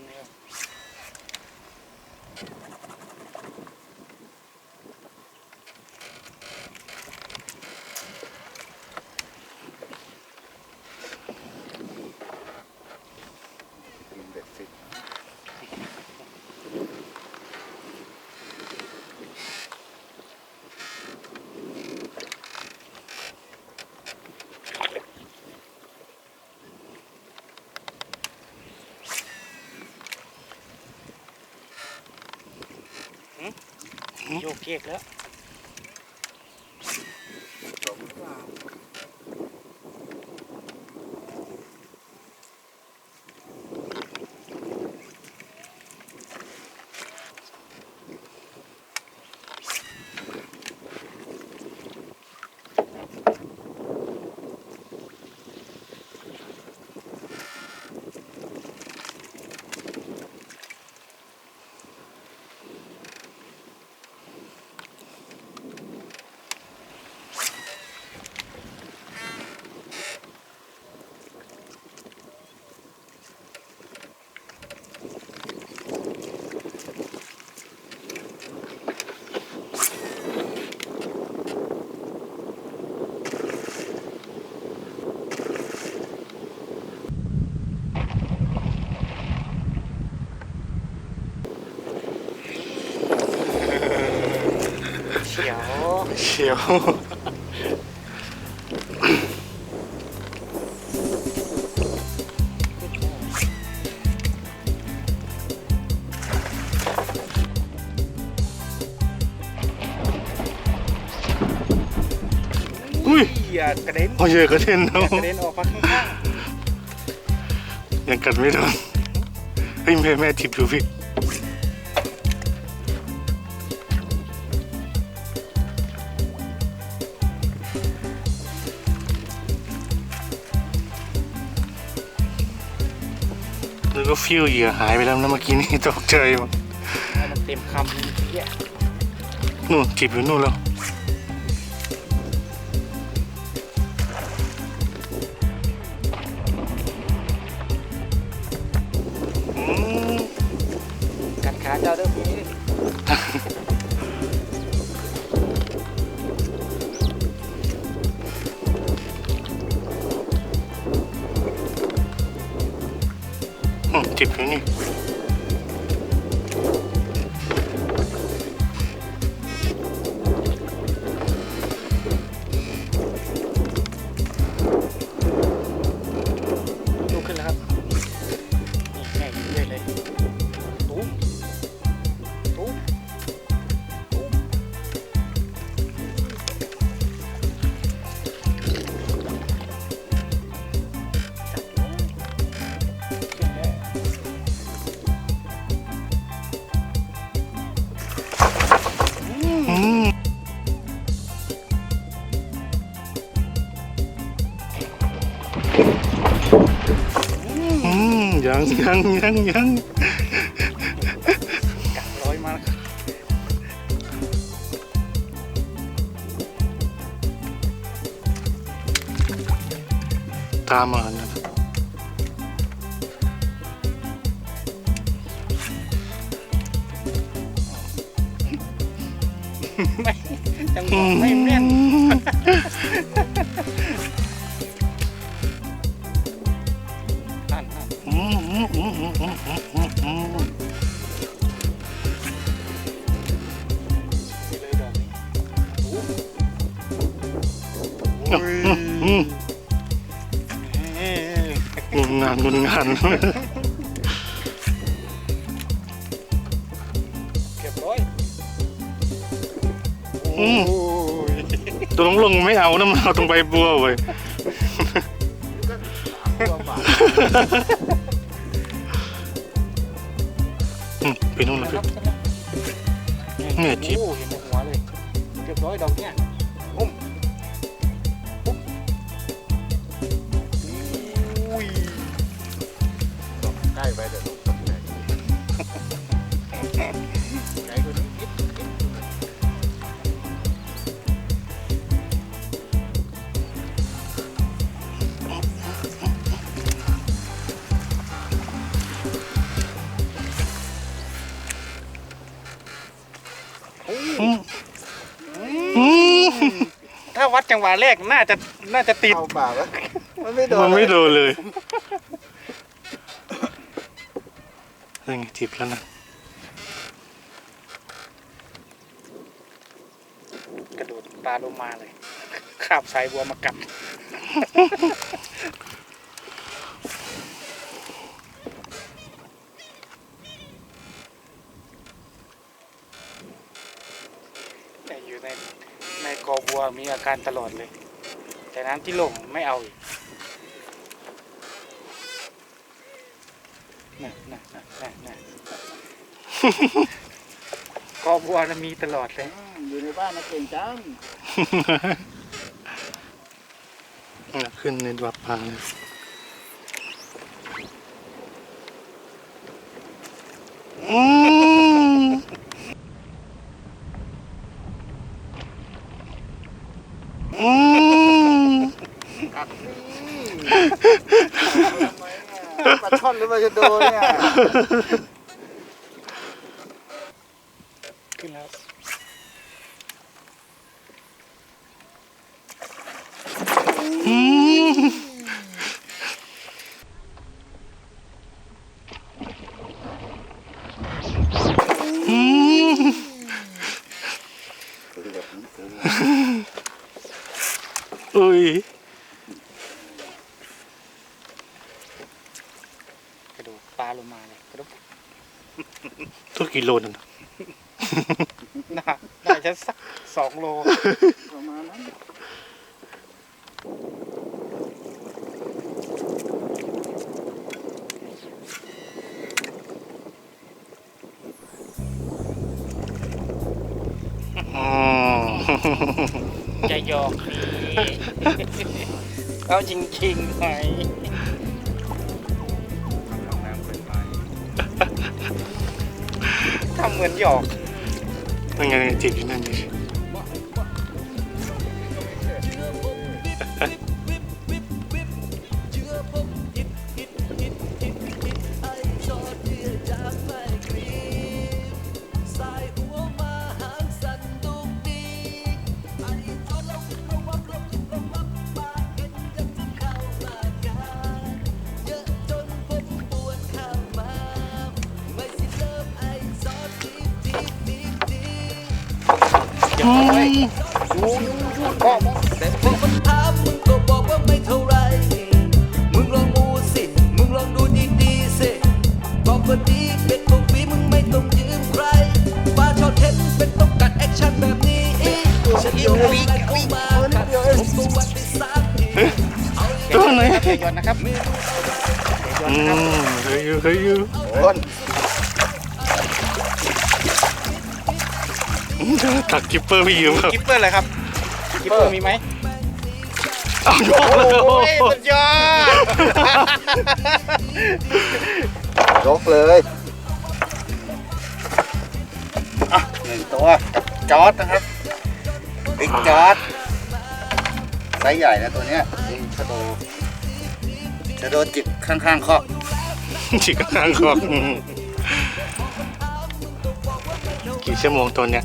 in there. โยกเกกแล้ว ยว อุ้ยอย่ากระเด็นพอเยอะกระเด็นอเนาะย่ากระเด็นออกมาข้างยังกัดไม่โดนเฮ้ยแม่แม่ทิบอยู่พี่ ก็ฟิวเหยื่อหายไปแล้วนะเมื่อกี้นี่ตกใจหมดๆให้มันเต็มคำเนี่ยนู่นจีบอยู่นู่นแล้ว 대표님 อืมยังยังยังยังกัดร้อยมาแล้วครับตามมานะไม่จังหวะไม่แม่นนั่น งุนงานงุนงานเรียบร้อยอืมโอ้ยตัวลงลงไม่เอานะมันเอาตรงใบบัวไว้ ไปนู่นนะนะคพี่รับ เนี่ยจิ๊บ โอ้เห็นหัวเลยเรียบร้อยดอกเนี้ย วัดจังหวะแรกน่าจะน่าจะติดเข้าปากแล้วมันไม่โดนมันไม่โดเลยนเลยนี่ไงจีบแล้วนะกระโดดปลาลงมาเลยขาบสายบัวมากัด แต่อยู่ในใน กอบัวมีอาการตลอดเลย แต่น้ำที่ลงไม่เอาอีกน่ะน่ะน่ะน่ะน่ะกอบัวน่ะมีตลอดเลยอืมอยู่ในบ้านนะเก่งจังขึ้นในดวับปลาเลยอืม กัดนี่ปลาช่อนหรือปลาชะโดเนี่ย ขึ้นแล้ว อืมอืม คือแบบนี้คือ อุ้ย กระโดดปลาลงมาเลยกระโดด ตัวกิ โลนึงน่าน่าจะสักสองโลประมาณนั้นอืมจะหยอกนี่เอาจริงๆไหม ทำเหมือนหยอก นั่นไงจีบอยู่นั่นดิ แต่พอมันถามมึงก็บอกว่าไม่เท่าไร มึงลองมูสิ มึงลองดูดีๆสิบอกว่าดีเป็นพวกวีมึงไม่ต้องยืมใครปลาชอตเห็นเป็นต้องกัดแอคชั่นแบบนี้ฉันโยนอะไรเข้ามากัดผมก็วัดไปสามทีเอาอย่างตัวไหนเดี๋ยวหยอนนะครับไม่รู้เดี๋ยวหยออืนนะครับมเคยอยู่เคยอยู่โอนตักกิปเปอร์พี่ยืมครับกิปเปอร์เลยครับกิปเปอร์มีไหมเอา ยกเลยโอ้ยสุดยอด ยกเลยอะหนึ่งตัวกับจอร์ดนะครับบิ๊กจอร์ดไซส์ใหญ่นะตัวเนี้ยนี่ชะโดชะโดจิบข้างๆคอกฉีกข้างคอกอืมกี่ชั่วโมงตัวเนี้ย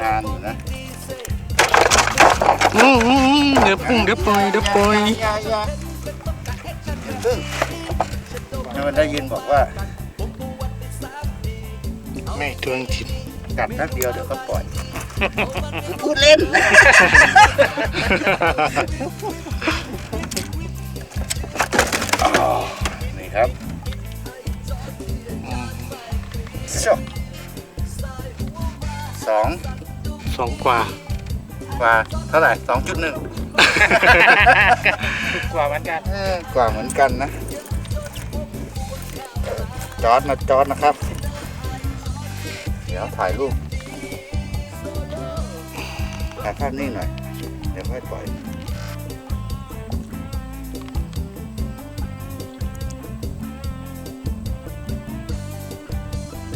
นานอยู่นะ อืมอืมอืมเดี๋ยวพุ่งเดี๋ยวปล่อยเดี๋ยวปล่อยอย่าอย่าซึ่งให้มันได้ยินบอกว่าไม่ทวงจิตกัดแป๊บเดียวเดี๋ยวก็ปล่อยกูพูดเล่นอ๋อนี่ครับชอบสองสองกว่ากว่าเท่าไหร่สองจุดหนึ่ง กว่าเหมือนกันกว่าเหมือนกันนะ จอดนะจอดนะครับ เดี๋ยวถ่ายรูปถ่ายภาพนิ่งหน่อย เดี๋ยวค่อยปล่อย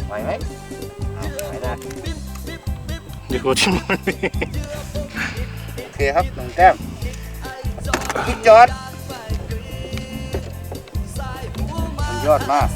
ไหวไหมเอาไหวได้เดี๋ยวกูที่มันนี่โอเคครับหนึ่งแต้ม พี่จอดมันยอดมาก